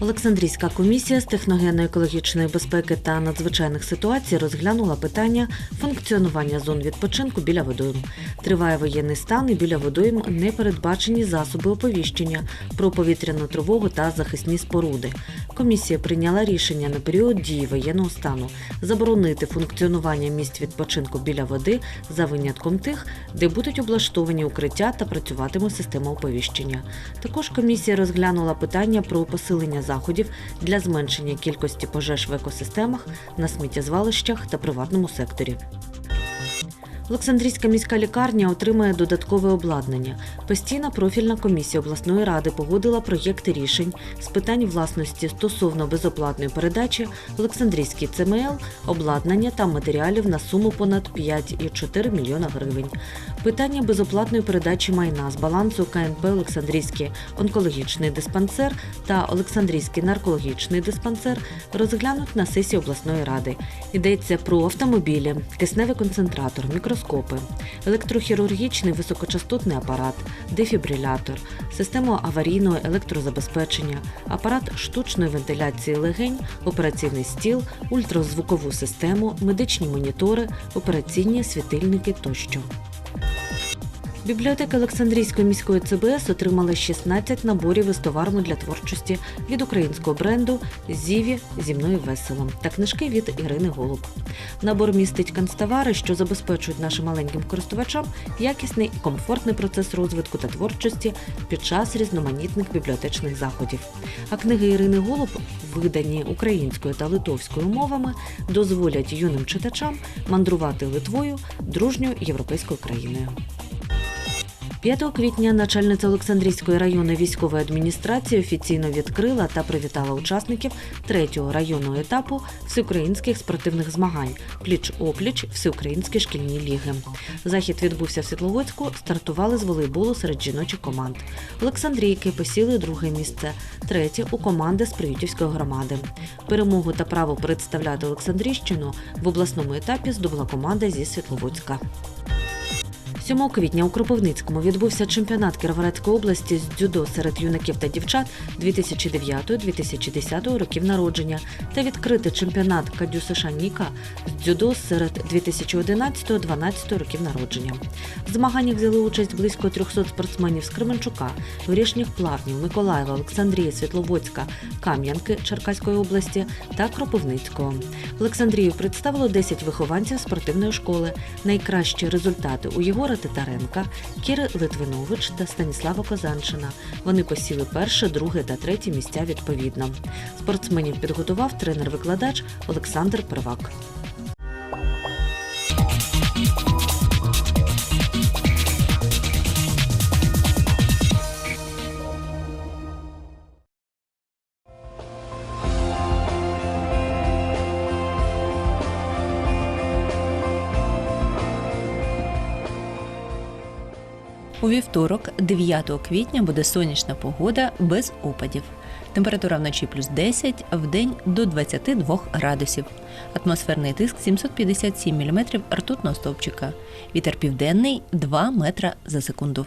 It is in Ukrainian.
Олександрійська комісія з техногенно-екологічної безпеки та надзвичайних ситуацій розглянула питання функціонування зон відпочинку біля водойм. Триває воєнний стан і біля водойм не передбачені засоби оповіщення про повітряну тривогу та захисні споруди. Комісія прийняла рішення на період дії воєнного стану заборонити функціонування місць відпочинку біля води за винятком тих, де будуть облаштовані укриття та працюватиме система оповіщення. Також комісія розглянула питання про посилення заходів для зменшення кількості пожеж в екосистемах на сміттєзвалищах та приватному секторі. Олександрійська міська лікарня отримає додаткове обладнання. Постійна профільна комісія обласної ради погодила проєкти рішень з питань власності стосовно безоплатної передачі Олександрійській ЦМЛ обладнання та матеріалів на суму понад 5,4 мільйона гривень. Питання безоплатної передачі майна з балансу КНП Олександрійський онкологічний диспансер та Олександрійський наркологічний диспансер розглянуть на сесії обласної ради. Йдеться про автомобілі, кисневий концентратор, мікроскопи, електрохірургічний високочастотний апарат, дефібрилятор, систему аварійного електрозабезпечення, апарат штучної вентиляції легень, операційний стіл, ультразвукову систему, медичні монітори, операційні світильники тощо. Бібліотека Олександрійської міської ЦБС отримала 16 наборів із товарами для творчості від українського бренду Зіві зі мною весело та книжки від Ірини Голуб. Набор містить канцтовари, що забезпечують нашим маленьким користувачам якісний і комфортний процес розвитку та творчості під час різноманітних бібліотечних заходів. А книги Ірини Голуб, видані українською та литовською мовами, дозволять юним читачам мандрувати Литвою дружньою європейською країною. 5 квітня начальниця Олександрійської районної військової адміністрації офіційно відкрила та привітала учасників третього районного етапу всеукраїнських спортивних змагань пліч-опліч всеукраїнські шкільні ліги. Захід відбувся в Світловодську. Стартували з волейболу серед жіночих команд. Олександрійки посіли друге місце, третє у команди з Приютівської громади. Перемогу та право представляти Олександрійщину в обласному етапі здобула команда зі Світловодська. 7 квітня у Кропивницькому відбувся чемпіонат Кіровоградської області з дзюдо серед юнаків та дівчат 2009-2010 років народження та відкритий чемпіонат Кадю США Ніка з дзюдо серед 2011-2012 років народження. В змаганнях взяли участь близько 300 спортсменів з Кременчука, Горішніх Плавнів, Миколаєва, Олександрії, Світловодська, Кам'янки Черкаської області та Кропивницького. Олександрію представило 10 вихованців спортивної школи. Найкращі результати у Єгора Титаренка, Кіри Литвинович та Станіслава Козаншина. Вони посіли перше, друге та третє місця відповідно. Спортсменів підготував тренер-викладач Олександр Первак. У вівторок, 9 квітня, буде сонячна погода без опадів. Температура вночі плюс 10, в день до 22 градусів. Атмосферний тиск 757 мм ртутного стовпчика. Вітер південний 2 метра за секунду.